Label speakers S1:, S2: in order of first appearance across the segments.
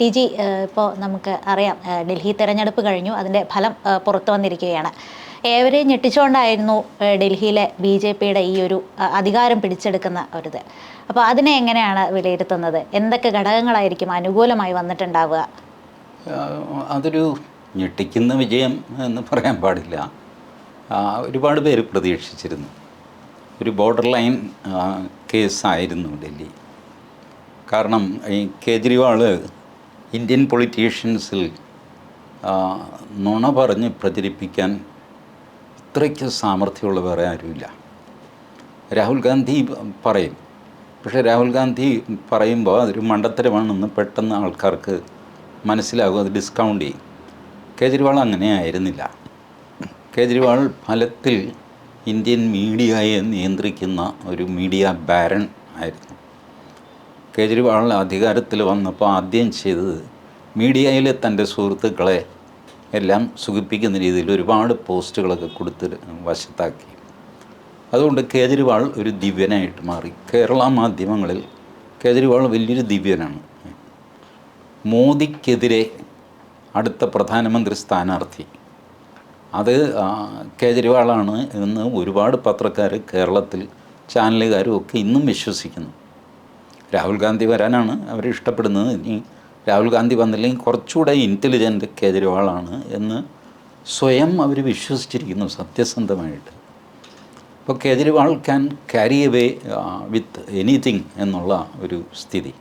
S1: T G ഇപ്പോൾ നമുക്ക് അറിയാം ഡൽഹി തെരഞ്ഞെടുപ്പ് കഴിഞ്ഞു അതിന്റെ ഫലം പുറത്തു വന്നിരിക്കുകയാണ്. ഏവരെയും ഞെട്ടിച്ചുകൊണ്ടായിരുന്നു ഡൽഹിയിലെ ബി ജെ പിയുടെ ഈ ഒരു അധികാരം പിടിച്ചെടുക്കുന്ന ഒരിത്. അപ്പോൾ അതിനെ എങ്ങനെയാണ് വിലയിരുത്തുന്നത്? എന്തൊക്കെ ഘടകങ്ങളായിരിക്കും അനുകൂലമായി വന്നിട്ടുണ്ടാവുക?
S2: അതൊരു ഞെട്ടിക്കുന്ന വിജയം എന്ന് പറയാൻ പാടില്ല. ഒരുപാട് പേര് പ്രതീക്ഷിച്ചിരുന്നു. ഒരു ബോർഡർ ലൈൻ കേസായിരുന്നു ഡൽഹി. കാരണം ഈ കേജ്രിവാൾ ഇന്ത്യൻ പൊളിറ്റീഷ്യൻസിൽ നുണ പറഞ്ഞ് പ്രചരിപ്പിക്കാൻ ഇത്രയ്ക്ക് സാമർഥ്യമുള്ള വേറെ ആരുമില്ല. രാഹുൽ ഗാന്ധി പറയും. പക്ഷേ രാഹുൽ ഗാന്ധി പറയുമ്പോൾ അതൊരു മണ്ടത്തരമാണെന്ന് പെട്ടെന്ന് ആൾക്കാർക്ക് മനസ്സിലാകും അത് ഡിസ്കൗണ്ട് ചെയ്യും. കേജ്രിവാൾ അങ്ങനെ ആയിരുന്നില്ല. കേജ്രിവാൾ ഫലത്തിൽ ഇന്ത്യൻ മീഡിയയെ നിയന്ത്രിക്കുന്ന ഒരു മീഡിയ ബാരൺ ആയിരുന്നു. കേജ്രിവാൾ അധികാരത്തിൽ വന്നപ്പോൾ ആദ്യം ചെയ്തത് മീഡിയയിലെ തന്റെ സുഹൃത്തുക്കളെ എല്ലാം സുഖിപ്പിക്കുന്ന രീതിയിൽ ഒരുപാട് പോസ്റ്റുകളൊക്കെ കൊടുത്ത് വശത്താക്കി. അതുകൊണ്ട് കേജ്രിവാൾ ഒരു ദിവ്യനായിട്ട് മാറി. കേരള മാധ്യമങ്ങളിൽ കേജ്രിവാൾ വലിയൊരു ദിവ്യനാണ്. മോദിക്കെതിരെ അടുത്ത പ്രധാനമന്ത്രി സ്ഥാനാർത്ഥി. അത് കേജ്രിവാളാണ് എന്ന് ഒരുപാട് പത്രക്കാർ കേരളത്തിൽ ചാനലുകാരും ഒക്കെ ഇന്നും വിശ്വസിക്കുന്നു. രാഹുൽ ഗാന്ധി വരാനാണ് അവർ ഇഷ്ടപ്പെടുന്നത്. ഇനി രാഹുൽ ഗാന്ധി വന്നില്ലെങ്കിൽ കുറച്ചുകൂടെ ഇന്റലിജന്റ് കേജ്രിവാളാണ് എന്ന് സ്വയം അവർ വിശ്വസിച്ചിരിക്കുന്നു സത്യസന്ധമായിട്ട്. അപ്പോൾ Kejriwal can carry away with anything എന്നുള്ള ഒരു സ്ഥിതി.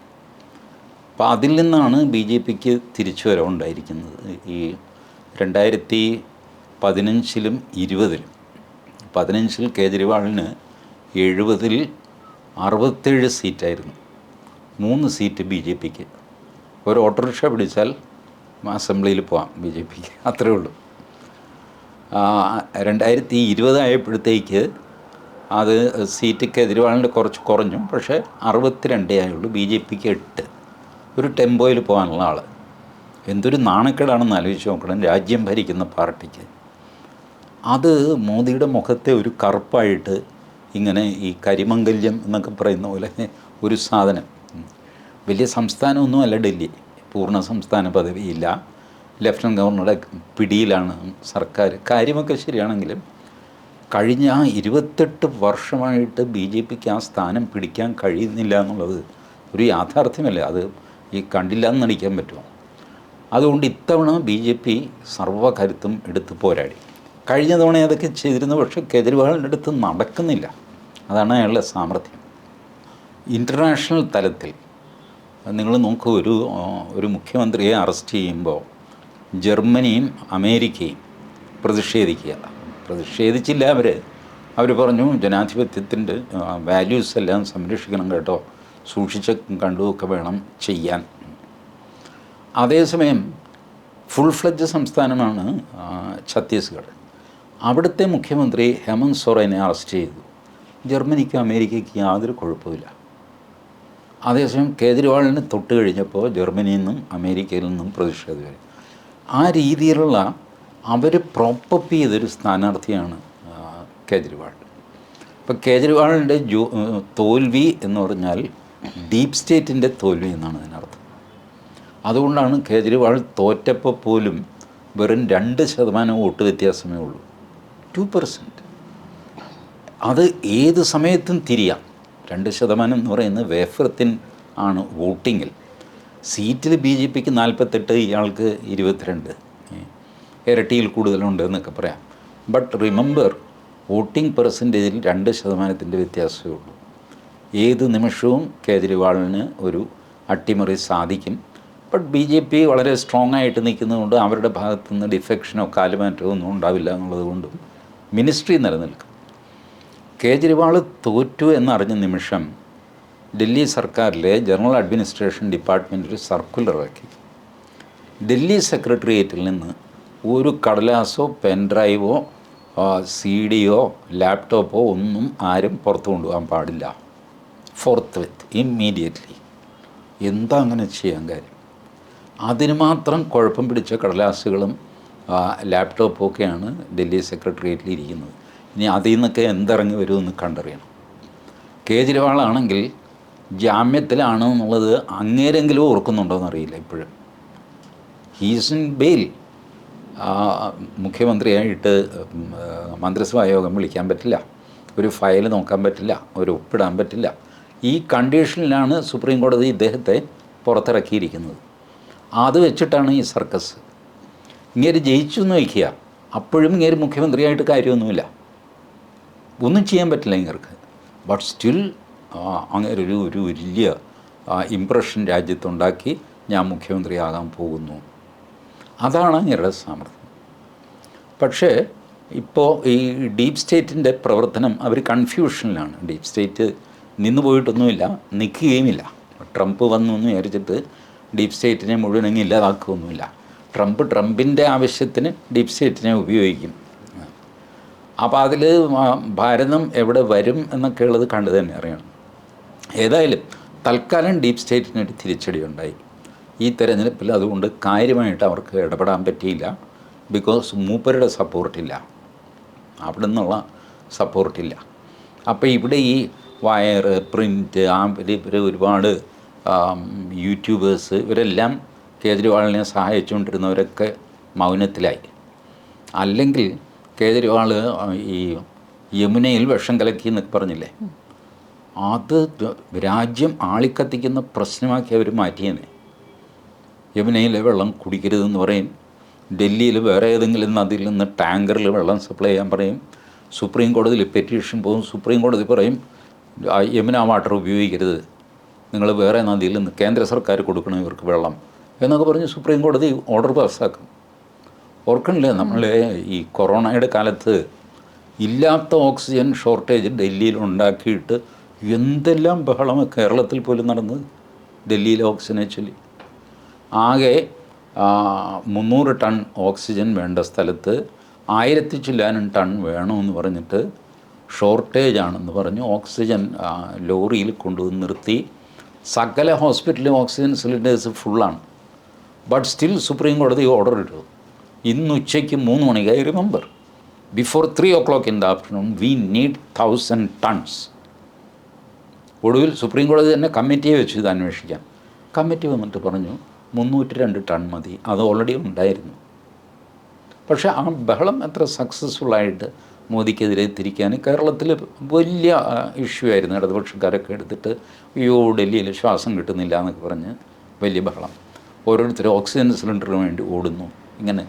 S2: അപ്പോൾ അതിൽ നിന്നാണ് ബി ജെ പിക്ക് തിരിച്ചു വരവുണ്ടായിരിക്കുന്നത്. ഈ രണ്ടായിരത്തി പതിനഞ്ചിലും ഇരുപതിലും. പതിനഞ്ചിൽ കേജ്രിവാളിന് എഴുപതിൽ അറുപത്തേഴ് സീറ്റായിരുന്നു. മൂന്ന് സീറ്റ് ബി ജെ പിക്ക്. ഒരു ഓട്ടോറിക്ഷ പിടിച്ചാൽ അസംബ്ലിയിൽ പോവാം ബി ജെ പിക്ക്. അത്രേ ഉള്ളൂ. രണ്ടായിരത്തി ഇരുപതായപ്പോഴത്തേക്ക് അത് സീറ്റ് കേജ്രിവാളിന്റെ കുറച്ച് കുറഞ്ഞു. പക്ഷേ അറുപത്തിരണ്ടേ ആയുള്ളൂ ബി ജെ പിക്ക് എട്ട്. ഒരു ടെമ്പോയിൽ പോകാനുള്ള ആൾ എന്തൊരു നാണക്കേടാണെന്ന് ആലോചിച്ച് നോക്കണം. രാജ്യം ഭരിക്കുന്ന പാർട്ടിക്ക്. അത് മോദിയുടെ മുഖത്തെ ഒരു കറുപ്പായിട്ട് ഇങ്ങനെ ഈ കരിമംഗല്യം എന്നൊക്കെ പറയുന്ന പോലെ ഒരു സാധനം. വലിയ സംസ്ഥാനമൊന്നുമല്ല ഡൽഹി. പൂർണ സംസ്ഥാന പദവിയില്ല. ലഫ്റ്റനന്റ് ഗവർണറുടെ പിടിയിലാണ് സർക്കാർ. കാര്യമൊക്കെ ശരിയാണെങ്കിലും കഴിഞ്ഞ ഇരുപത്തെട്ട് വർഷമായിട്ട് ബി ജെ പിക്ക് ആ സ്ഥാനം പിടിക്കാൻ കഴിയുന്നില്ല എന്നുള്ളത് ഒരു യാഥാർത്ഥ്യമല്ല? അത് ഈ കണ്ടില്ല എന്ന് നടിക്കാൻ പറ്റുമോ? അതുകൊണ്ട് ഇത്തവണ ബി ജെ പി സർവകരുത്തും എടുത്ത് പോരാടി. കഴിഞ്ഞ തവണ അതൊക്കെ ചെയ്തിരുന്നു. പക്ഷേ കെജ്രിവാളിന്റെ അടുത്ത് നടക്കുന്നില്ല. അതാണ് അയാളുടെ സാമർഥ്യം. ഇന്റർനാഷണൽ തലത്തിൽ നിങ്ങൾ നോക്കൂ ഒരു ഒരു മുഖ്യമന്ത്രിയെ അറസ്റ്റ് ചെയ്യുമ്പോൾ ജർമ്മനിയും അമേരിക്കയും പ്രതിഷേധിക്കുക. പ്രതിഷേധിച്ചില്ല അവർ അവർ പറഞ്ഞു ജനാധിപത്യത്തിന്റെ വാല്യൂസ് എല്ലാം സംരക്ഷിക്കണം കേട്ടോ. സൂക്ഷിച്ച് കണ്ടുമൊക്കെ വേണം ചെയ്യാൻ. അതേസമയം ഫുൾ ഫ്ലഡ്ജ് സംസ്ഥാനമാണ് ഛത്തീസ്ഗഡ്. അവിടുത്തെ മുഖ്യമന്ത്രി ഹെമന്ത് സോറനെ അറസ്റ്റ് ചെയ്തു. ജർമ്മനിക്കും അമേരിക്കയ്ക്ക് യാതൊരു കുഴപ്പമില്ല അതേസമയം കേജ്രിവാളിന് തൊട്ട് കഴിഞ്ഞപ്പോൾ ജർമ്മനിയിൽ നിന്നും അമേരിക്കയിൽ നിന്നും പ്രതിഷേധം ആ രീതിയിലുള്ള അവർ പ്രോപ്പപ്പ് ചെയ്തൊരു സ്ഥാനാർത്ഥിയാണ് കേജ്രിവാൾ. ഇപ്പം കേജ്രിവാളിന്റെ ജോ തോൽവി എന്ന് പറഞ്ഞാൽ ഡീപ് സ്റ്റേറ്റിന്റെ തോൽവി എന്നാണ് അതിനർത്ഥം. അതുകൊണ്ടാണ് കേജ്രിവാൾ തോറ്റപ്പോൾ പോലും വെറും രണ്ട് ശതമാനം വോട്ട് വ്യത്യാസമേ ഉള്ളൂ. ടു പെർസെന്റ് അത് ഏത് സമയത്തും തിരിയാം. രണ്ട് ശതമാനം എന്ന് പറയുന്നത് വേഫർത്തിൻ ആണ് വോട്ടിങ്ങിൽ. സീറ്റിൽ ബി ജെ പിക്ക് നാൽപ്പത്തെട്ട് ഇയാൾക്ക് ഇരുപത്തിരണ്ട്. ഇരട്ടിയിൽ കൂടുതലുണ്ട് എന്നൊക്കെ പറയാം. ബട്ട് റിമെമ്പർ വോട്ടിംഗ് പെർസെന്റേജിൽ രണ്ട് ശതമാനത്തിന്റെ വ്യത്യാസമേ ഉള്ളൂ. ഏത് നിമിഷവും കേജ്രിവാളിന് ഒരു അട്ടിമറി സാധിക്കും. ബട്ട് ബി ജെ പി വളരെ സ്ട്രോങ് ആയിട്ട് നിൽക്കുന്നതുകൊണ്ട് അവരുടെ ഭാഗത്തുനിന്ന് ഡിഫെക്ഷനോ കാലുമാറ്റമോ ഒന്നും ഉണ്ടാവില്ല എന്നുള്ളത് കൊണ്ടും മിനിസ്ട്രി നിലനിൽക്കും. കേജ്രിവാൾ തോറ്റു എന്നറിഞ്ഞ നിമിഷം ഡൽഹി സർക്കാരിലെ ജനറൽ അഡ്മിനിസ്ട്രേഷൻ ഡിപ്പാർട്ട്മെന്റ് സർക്കുലർ ഇറക്കി. ഡൽഹി സെക്രട്ടേറിയറ്റിൽ നിന്ന് ഒരു കടലാസോ പെൻഡ്രൈവോ സി ഡിയോ ലാപ്ടോപ്പോ ഒന്നും ആരും പുറത്തു കൊണ്ടുപോകാൻ പാടില്ല. Forthwith immediately. എന്താ അങ്ങനെ ചെയ്യാൻ കാര്യം? അതിന് മാത്രം കുഴപ്പം പിടിച്ച കടലാസുകളും ലാപ്ടോപ്പൊക്കെയാണ് ഡൽഹി സെക്രട്ടേറിയറ്റിൽ ഇരിക്കുന്നത്. ഇനി അതിൽ നിന്നൊക്കെ എന്തിറങ്ങി വരുമെന്ന് കണ്ടറിയണം. കേജ്രിവാളാണെങ്കിൽ ജാമ്യത്തിലാണ് എന്നുള്ളത് അങ്ങേരെങ്കിലും ഓർക്കുന്നുണ്ടോ എന്നറിയില്ല ഇപ്പോഴും ഹീസ് ഇൻ ബെയിൽ മുഖ്യമന്ത്രിയായിട്ട് മന്ത്രിസഭാ യോഗം വിളിക്കാൻ പറ്റില്ല. ഒരു ഫയൽ നോക്കാൻ പറ്റില്ല. ഒരു ഒപ്പിടാൻ പറ്റില്ല. ഈ കണ്ടീഷനിലാണ് സുപ്രീം കോടതി ഇദ്ദേഹത്തെ പുറത്തിറക്കിയിരിക്കുന്നത്. അത് വെച്ചിട്ടാണ് ഈ സർക്കസ്. ഇങ്ങനെ ജയിച്ചു എന്ന് വയ്ക്കുക. അപ്പോഴും ഇങ്ങനെ മുഖ്യമന്ത്രിയായിട്ട് കാര്യമൊന്നുമില്ല. ഒന്നും ചെയ്യാൻ പറ്റില്ല ഇങ്ങർക്ക് ബട്ട് സ്റ്റിൽ അങ്ങനെ ഒരു ഒരു വലിയ ഇമ്പ്രഷൻ രാജ്യത്തുണ്ടാക്കി ഞാൻ മുഖ്യമന്ത്രിയാകാൻ പോകുന്നു. അതാണ് അങ്ങയുടെ സാമർഥ്യം. പക്ഷേ ഇപ്പോൾ ഈ ഡീപ് സ്റ്റേറ്റിന്റെ പ്രവർത്തനം അവർ കൺഫ്യൂഷനിലാണ് ഡീപ് സ്റ്റേറ്റ് നിന്ന് പോയിട്ടൊന്നുമില്ല നിൽക്കുകയുമില്ല ട്രംപ് വന്നു എന്ന് വിചാരിച്ചിട്ട് ഡീപ് സ്റ്റേറ്റിനെ മുഴുവൻ ഇല്ലാതാക്കുകയൊന്നുമില്ല. ട്രംപ് ട്രംപിന്റെ ആവശ്യത്തിന് ഡീപ് സ്റ്റേറ്റിനെ ഉപയോഗിക്കും. അപ്പോൾ അതിൽ ഭാരതം എവിടെ വരും എന്നൊക്കെ ഉള്ളത് കണ്ടു തന്നെ അറിയണം. ഏതായാലും തൽക്കാലം ഡീപ് സ്റ്റേറ്റിനൊരു തിരിച്ചടി ഉണ്ടായി. ഈ തെരഞ്ഞെടുപ്പിൽ അതുകൊണ്ട് കാര്യമായിട്ട് അവർക്ക് ഇടപെടാൻ പറ്റിയില്ല. ബിക്കോസ് മൂപ്പരുടെ സപ്പോർട്ടില്ല അവിടെ നിന്നുള്ള സപ്പോർട്ടില്ല അപ്പോൾ ഇവിടെ ഈ വയർ പ്രിന്റ് ആ ഇവർ ഒരുപാട് യൂട്യൂബേഴ്സ് ഇവരെല്ലാം കേജ്രിവാളിനെ സഹായിച്ചുകൊണ്ടിരുന്നവരൊക്കെ മൗനത്തിലായി. അല്ലെങ്കിൽ കേജ്രിവാൾ ഈ യമുനയിൽ വിഷം കലക്കി എന്നൊക്കെ പറഞ്ഞില്ലേ അത് രാജ്യം ആളിക്കത്തിക്കുന്ന പ്രശ്നമാക്കി അവർ മാറ്റിയെന്നേ യമുനയിലെ വെള്ളം കുടിക്കരുതെന്ന് പറയും. ഡൽഹിയിൽ വേറെ ഏതെങ്കിലും നദിയിൽ നിന്ന് ടാങ്കറിൽ വെള്ളം സപ്ലൈ ചെയ്യാൻ പറയും. സുപ്രീം കോടതിയിൽ പെറ്റീഷൻ പോകും. സുപ്രീം കോടതി പറയും യമുന വാട്ടർ ഉപയോഗിക്കരുത്. നിങ്ങൾ വേറെ നദിയിൽ നിന്ന് കേന്ദ്ര സർക്കാർ കൊടുക്കണം ഇവർക്ക് വെള്ളം എന്നൊക്കെ പറഞ്ഞ് സുപ്രീം കോടതി ഓർഡർ പാസ്സാക്കും. ഓർക്കണില്ലേ? നമ്മൾ ഈ കൊറോണയുടെ കാലത്ത് ഇല്ലാത്ത ഓക്സിജൻ ഷോർട്ടേജ് ഡൽഹിയിൽ ഉണ്ടാക്കിയിട്ട് എന്തെല്ലാം ബഹളം കേരളത്തിൽ പോലും നടന്നത് ഡൽഹിയിലെ ഓക്സിജൻ ചൊല്ലി ആകെ മുന്നൂറ് ടൺ ഓക്സിജൻ വേണ്ട സ്ഥലത്ത് ആയിരത്തി ചില്ലാനും ടൺ വേണമെന്ന് പറഞ്ഞിട്ട് ഷോർട്ടേജ് ആണെന്ന് പറഞ്ഞ് ഓക്സിജൻ ലോറിയിൽ കൊണ്ടുവന്ന് നിർത്തി. സകല ഹോസ്പിറ്റലിലും ഓക്സിജൻ സിലിണ്ടേഴ്സ് ഫുള്ളാണ്. ബട്ട് സ്റ്റിൽ സുപ്രീം കോടതി ഓർഡർ ഇട്ടു. ഇന്ന് ഉച്ചയ്ക്ക് മൂന്ന് മണിക്ക് I remember before three o'clock in the afternoon we need thousand tons ഒടുവിൽ സുപ്രീം കോടതി തന്നെ കമ്മിറ്റിയെ വെച്ച് ഇത് അന്വേഷിക്കാൻ കമ്മിറ്റി വന്നിട്ട് പറഞ്ഞു മുന്നൂറ്റി രണ്ട് ടൺ മതി. അത് ഓൾറെഡി ഉണ്ടായിരുന്നു. പക്ഷേ ആ ബഹളം എത്ര സക്സസ്ഫുള്ളായിട്ട് മോദിക്കെതിരെ തിരിക്കാൻ കേരളത്തിൽ വലിയ ഇഷ്യൂ ആയിരുന്നു. ഇടതുപക്ഷക്കാരൊക്കെ എടുത്തിട്ട് അയ്യോ ഡൽഹിയിൽ ശ്വാസം കിട്ടുന്നില്ല എന്നൊക്കെ പറഞ്ഞ് വലിയ ബഹളം. ഓരോരുത്തർ ഓക്സിജൻ സിലിണ്ടറിന് വേണ്ടി ഓടുന്നു. ഇങ്ങനെ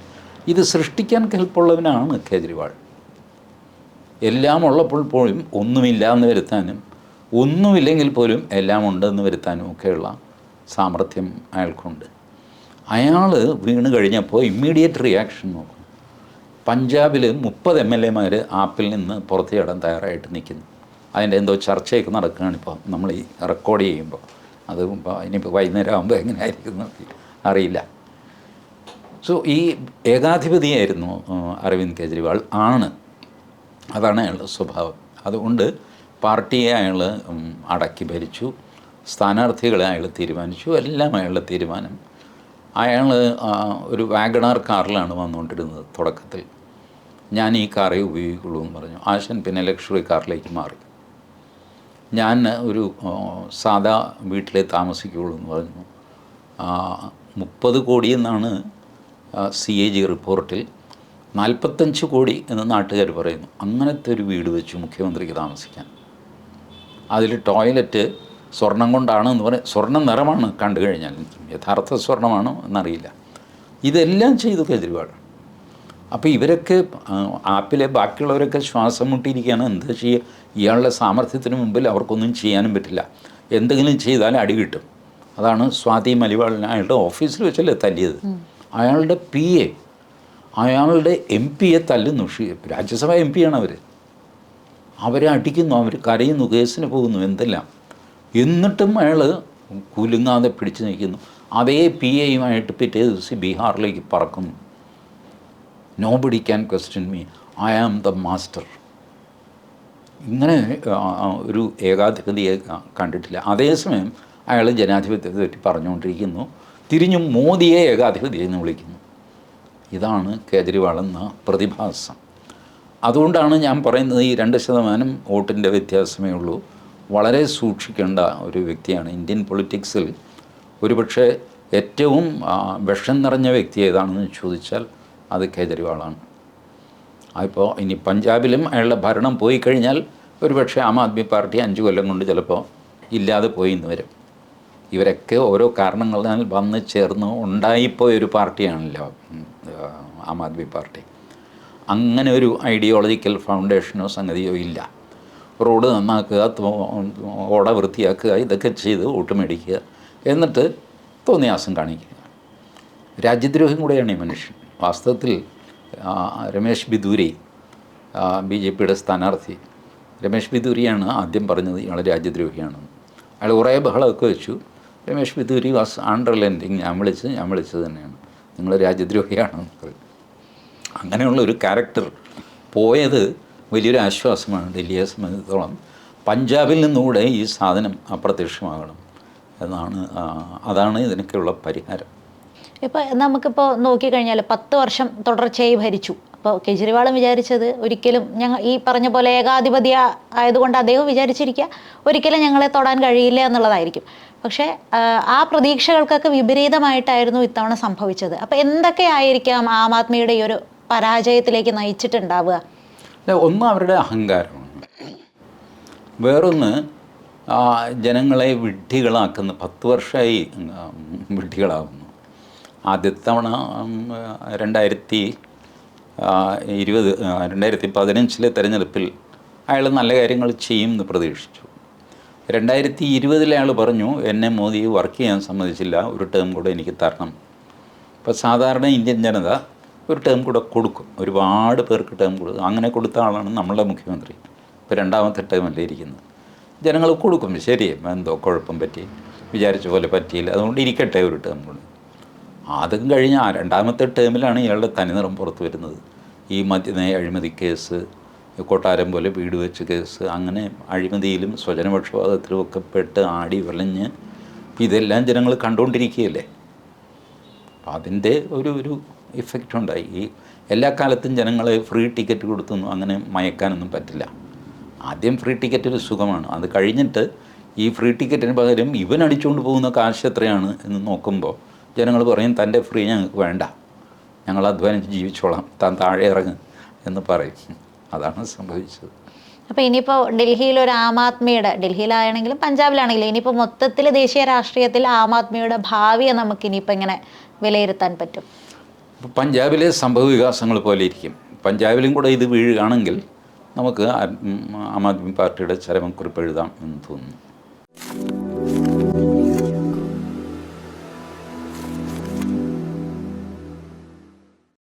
S2: ഇത് സൃഷ്ടിക്കാൻ കെൽപ്പുള്ളവനാണ് കേജ്രിവാൾ. എല്ലാം ഉള്ളപ്പോൾ പോലും ഒന്നുമില്ല എന്ന് വരുത്താനും ഒന്നുമില്ലെങ്കിൽ പോലും എല്ലാം ഉണ്ടെന്ന് വരുത്താനും ഒക്കെയുള്ള സാമർഥ്യം അയാൾക്കുണ്ട്. അയാൾ വീണ് കഴിഞ്ഞപ്പോൾ ഇമ്മീഡിയറ്റ് റിയാക്ഷൻ നോക്കും. പഞ്ചാബിൽ മുപ്പത് എം എൽ എമാർ ആപ്പിൽ നിന്ന് പുറത്തു തയ്യാറായിട്ട് നിൽക്കുന്നു. അതിന്റെ എന്തോ ചർച്ചയൊക്കെ നടക്കുകയാണ് ഇപ്പോൾ നമ്മൾ ഈ റെക്കോർഡ് ചെയ്യുമ്പോൾ. അത് ഇനിയിപ്പോൾ വൈകുന്നേരം ആകുമ്പോൾ എങ്ങനെയായിരിക്കും അറിയില്ല. സോ ഈ ഏകാധിപതിയായിരുന്നു അരവിന്ദ് കെജ്രിവാൾ ആണ്. അതാണ് അയാളുടെ സ്വഭാവം. അതുകൊണ്ട് പാർട്ടിയെ അയാൾ അടക്കി ഭരിച്ചു. സ്ഥാനാർത്ഥികളെ അയാൾ തീരുമാനിച്ചു. എല്ലാം അയാളുടെ തീരുമാനം. അയാൾ ഒരു വാഗണാർ കാറിലാണ് വന്നുകൊണ്ടിരുന്നത് തുടക്കത്തിൽ. ഞാൻ ഈ കാറേ ഉപയോഗിക്കുള്ളൂ എന്ന് പറഞ്ഞു. ആശൻ പിന്നെ ലക്ഷറി കാറിലേക്ക് മാറി. ഞാൻ ഒരു സാധാ വീട്ടിലേ താമസിക്കുകയുള്ളൂ എന്ന് പറഞ്ഞു. മുപ്പത് കോടി എന്നാണ് സി എ ജി റിപ്പോർട്ടിൽ നാൽപ്പത്തഞ്ച് കോടി എന്ന് നാട്ടുകാർ പറയുന്നു. അങ്ങനത്തെ ഒരു വീട് വെച്ചു മുഖ്യമന്ത്രിക്ക് താമസിക്കാൻ. അതിൽ ടോയ്ലറ്റ് സ്വർണം കൊണ്ടാണ് എന്ന് പറയും സ്വർണ നിറമാണ് കണ്ടു കഴിഞ്ഞാൽ. യഥാർത്ഥ സ്വർണമാണോ എന്നറിയില്ല. ഇതെല്ലാം ചെയ്തു കേജ്രിവാൾ. അപ്പോൾ ഇവരൊക്കെ ആപ്പിലെ ബാക്കിയുള്ളവരൊക്കെ ശ്വാസം മുട്ടിയിരിക്കുകയാണ്. എന്താ ചെയ്യുക ഇയാളുടെ സാമർഥ്യത്തിന് മുമ്പിൽ അവർക്കൊന്നും ചെയ്യാനും പറ്റില്ല. എന്തെങ്കിലും ചെയ്താൽ അടി കിട്ടും. അതാണ് സ്വാതി മലിവാളിനായിട്ട് ഓഫീസിൽ വെച്ചല്ലേ തല്ലിയത്. അയാളുടെ പി എ അയാളുടെ എം പിയെ തല്ലുന്നു. രാജ്യസഭ എം പിയാണ് അവർ അവരെ. അടിക്കുന്നു അവർ കരയുന്നു കേസിന് പോകുന്നു എന്തെല്ലാം. എന്നിട്ടും അയാൾ കുലുങ്ങാതെ പിടിച്ചു നിൽക്കുന്നു. അതേ പി എയുമായിട്ട് പിറ്റേ ദിവസം ബീഹാറിലേക്ക് പറക്കുന്നു. Nobody can question me I am the master ഇങ്ങനെ ഒരു ഏകാധിപതിയെ കണ്ടിട്ടില്ല. അതേസമയം അയാൾ ജനാധിപത്യത്തെ പറ്റി പറഞ്ഞുകൊണ്ടിരിക്കുന്നു. തിരിഞ്ഞു മോദിയെ ഏകാധിപതി എന്ന് വിളിക്കുന്നു. ഇതാണ് കേജ്രിവാൾ എന്ന പ്രതിഭാസം. അതുകൊണ്ടാണ് ഞാൻ പറയുന്നത് ഈ രണ്ട് ശതമാനം വോട്ടിന്റെ വ്യത്യാസമേ ഉള്ളൂ. വളരെ സൂക്ഷിക്കേണ്ട ഒരു വ്യക്തിയാണ്. ഇന്ത്യൻ പൊളിറ്റിക്സിൽ ഒരുപക്ഷെ ഏറ്റവും വിഷം നിറഞ്ഞ വ്യക്തി ഏതാണെന്ന് ചോദിച്ചാൽ അത് കേജ്രിവാളാണ്. അപ്പോൾ ഇനി പഞ്ചാബിലും അയാളുടെ ഭരണം പോയി കഴിഞ്ഞാൽ ഒരുപക്ഷെ ആം ആദ്മി പാർട്ടി അഞ്ച് കൊല്ലം കൊണ്ട് ചിലപ്പോൾ ഇല്ലാതെ പോയി എന്ന് വരും. ഇവരൊക്കെ ഓരോ കാരണങ്ങളാൽ വന്ന് ചേർന്ന് ഉണ്ടായിപ്പോയ ഒരു പാർട്ടിയാണല്ലോ ആ, ആദ്മി പാർട്ടി. അങ്ങനെ ഒരു ഐഡിയോളജിക്കൽ ഫൗണ്ടേഷനോ സംഗതിയോ ഇല്ല. റോഡ് നന്നാക്കുക ഓട വൃത്തിയാക്കുക ഇതൊക്കെ ചെയ്ത് വോട്ട് മേടിക്കുക എന്നിട്ട് തോന്നിയാസം കാണിക്കുക. രാജ്യദ്രോഹം കൂടെയാണ് ഈ മനുഷ്യൻ. വാസ്തവത്തിൽ രമേശ് ബിദൂരി ബി ജെ പിയുടെ സ്ഥാനാർത്ഥി. രമേശ് ബിദൂരിയാണ് ആദ്യം പറഞ്ഞത് ഇയാൾ രാജ്യദ്രോഹിയാണെന്ന് അയാൾ കുറേ ബഹളമൊക്കെ വെച്ചു. രമേശ് പിതൂരി വാസ് അണ്ടർലൻഡിങ് ഞാൻ വിളിച്ച് ഞാൻ വിളിച്ചത് തന്നെയാണ്. നിങ്ങൾ രാജ്യദ്രോഹിയാണെന്ന് പറയും അങ്ങനെയുള്ള ഒരു ക്യാരക്ടർ പോയത് വലിയൊരു ആശ്വാസമാണ്. ഡൽഹിയെ സംബന്ധിച്ചിടത്തോളം പഞ്ചാബിൽ നിന്നുകൂടെ ഈ സാധനം അപ്രത്യക്ഷമാകണം എന്നാണ് അതാണ് ഇതിനൊക്കെയുള്ള പരിഹാരം.
S1: ഇപ്പോൾ നമുക്കിപ്പോൾ നോക്കിക്കഴിഞ്ഞാൽ പത്ത് വർഷം തുടർച്ചയായി ഭരിച്ചു. അപ്പോൾ കെജ്രിവാളും വിചാരിച്ചത് ഒരിക്കലും ഞങ്ങൾ ഈ പറഞ്ഞ പോലെ ഏകാധിപതി ആയതുകൊണ്ട് അദ്ദേഹം വിചാരിച്ചിരിക്കുക ഒരിക്കലും ഞങ്ങളെ തൊടാൻ കഴിയില്ല എന്നുള്ളതായിരിക്കും. പക്ഷേ ആ, പ്രതീക്ഷകൾക്കൊക്കെ വിപരീതമായിട്ടായിരുന്നു ഇത്തവണ സംഭവിച്ചത്. അപ്പോൾ എന്തൊക്കെയായിരിക്കാം ആം ആദ്മിയുടെ ഈ ഒരു പരാജയത്തിലേക്ക് നയിച്ചിട്ടുണ്ടാവുക?
S2: ഒന്ന് അവരുടെ അഹങ്കാരമാണ് വേറൊന്ന് ജനങ്ങളെ വിഡ്ഢികളാക്കുന്ന പത്ത് വർഷമായി വിഡ്ഢികളാകുന്നു ആദ്യത്തെ തവണ രണ്ടായിരത്തി ഇരുപത് രണ്ടായിരത്തി പതിനഞ്ചിലെ തെരഞ്ഞെടുപ്പിൽ അയാൾ നല്ല കാര്യങ്ങൾ ചെയ്യുമെന്ന് പ്രതീക്ഷിച്ചു. രണ്ടായിരത്തി ഇരുപതിൽ അയാൾ പറഞ്ഞു എന്നെ മോദി വർക്ക് ചെയ്യാൻ സമ്മതിച്ചില്ല ഒരു ടേം കൂടെ എനിക്ക് തരണം. ഇപ്പോൾ സാധാരണ ഇന്ത്യൻ ജനത ഒരു ടേം കൂടെ കൊടുക്കും. ഒരുപാട് പേർക്ക് ടേം കൊടുക്കും അങ്ങനെ കൊടുത്ത ആളാണ് നമ്മളുടെ മുഖ്യമന്ത്രി. ഇപ്പോൾ രണ്ടാമത്തെ ടേമല്ലേ ഇരിക്കുന്നത്. ജനങ്ങൾ കൊടുക്കും ശരി എന്തോ കുഴപ്പം പറ്റി വിചാരിച്ച പോലെ പറ്റിയില്ല. അതുകൊണ്ട് ഇരിക്കട്ടെ ഒരു ടേം കൂടെ. അതും കഴിഞ്ഞ് രണ്ടാമത്തെ ടേമിലാണ് ഇയാളുടെ തനിനിറം പുറത്തു വരുന്നത്. ഈ മദ്യനയ അഴിമതി കേസ് കൊട്ടാരം പോലെ വീട് വെച്ച് കേസ് അങ്ങനെ അഴിമതിയിലും സ്വജനപക്ഷപാതത്തിലും ഒക്കെ പെട്ട് ആടി വിളഞ്ഞ് ഇതെല്ലാം ജനങ്ങൾ കണ്ടുകൊണ്ടിരിക്കുകയല്ലേ? അതിന്റെ ഒരു ഒരു ഇഫക്റ്റ് ഉണ്ടായി. ഈ എല്ലാ കാലത്തും ജനങ്ങളെ ഫ്രീ ടിക്കറ്റ് കൊടുത്തൊന്നും അങ്ങനെ മയക്കാനൊന്നും പറ്റില്ല. ആദ്യം ഫ്രീ ടിക്കറ്റ് ഒരു സുഖമാണ്. അത് കഴിഞ്ഞിട്ട് ഈ ഫ്രീ ടിക്കറ്റിന് പകരം ഇവൻ അടിച്ചുകൊണ്ട് പോകുന്ന കാശ് എത്രയാണ് എന്ന് നോക്കുമ്പോൾ ജനങ്ങൾ പറയും തന്റെ ഫ്രീ ഞങ്ങൾക്ക് വേണ്ട. ഞങ്ങൾ അധ്വാനിച്ച് ജീവിച്ചോളാം. താൻ താഴെ ഇറങ്ങും. എന്ന് പറയും. അതാണ് സംഭവിച്ചത്.
S1: അപ്പോൾ ഇനിയിപ്പോൾ ഡൽഹിയിൽ ഒരു ആം ആദ്മിയുടെ ഡൽഹിയിലാണെങ്കിലും പഞ്ചാബിലാണെങ്കിലും ഇനിയിപ്പോൾ മൊത്തത്തിൽ ദേശീയ രാഷ്ട്രീയത്തിൽ ആം ആദ്മിയുടെ ഭാവിയെ നമുക്ക് ഇനിയിപ്പോൾ ഇങ്ങനെ വിലയിരുത്താൻ പറ്റും?
S2: പഞ്ചാബിലെ സംഭവ വികാസങ്ങൾ പോലെ ഇരിക്കും. പഞ്ചാബിലും കൂടെ ഇത് വീഴുകയാണെങ്കിൽ നമുക്ക് ആ- ആദ്മി പാർട്ടിയുടെ ചരമക്കുറിപ്പ് എഴുതാം എന്ന് തോന്നുന്നു.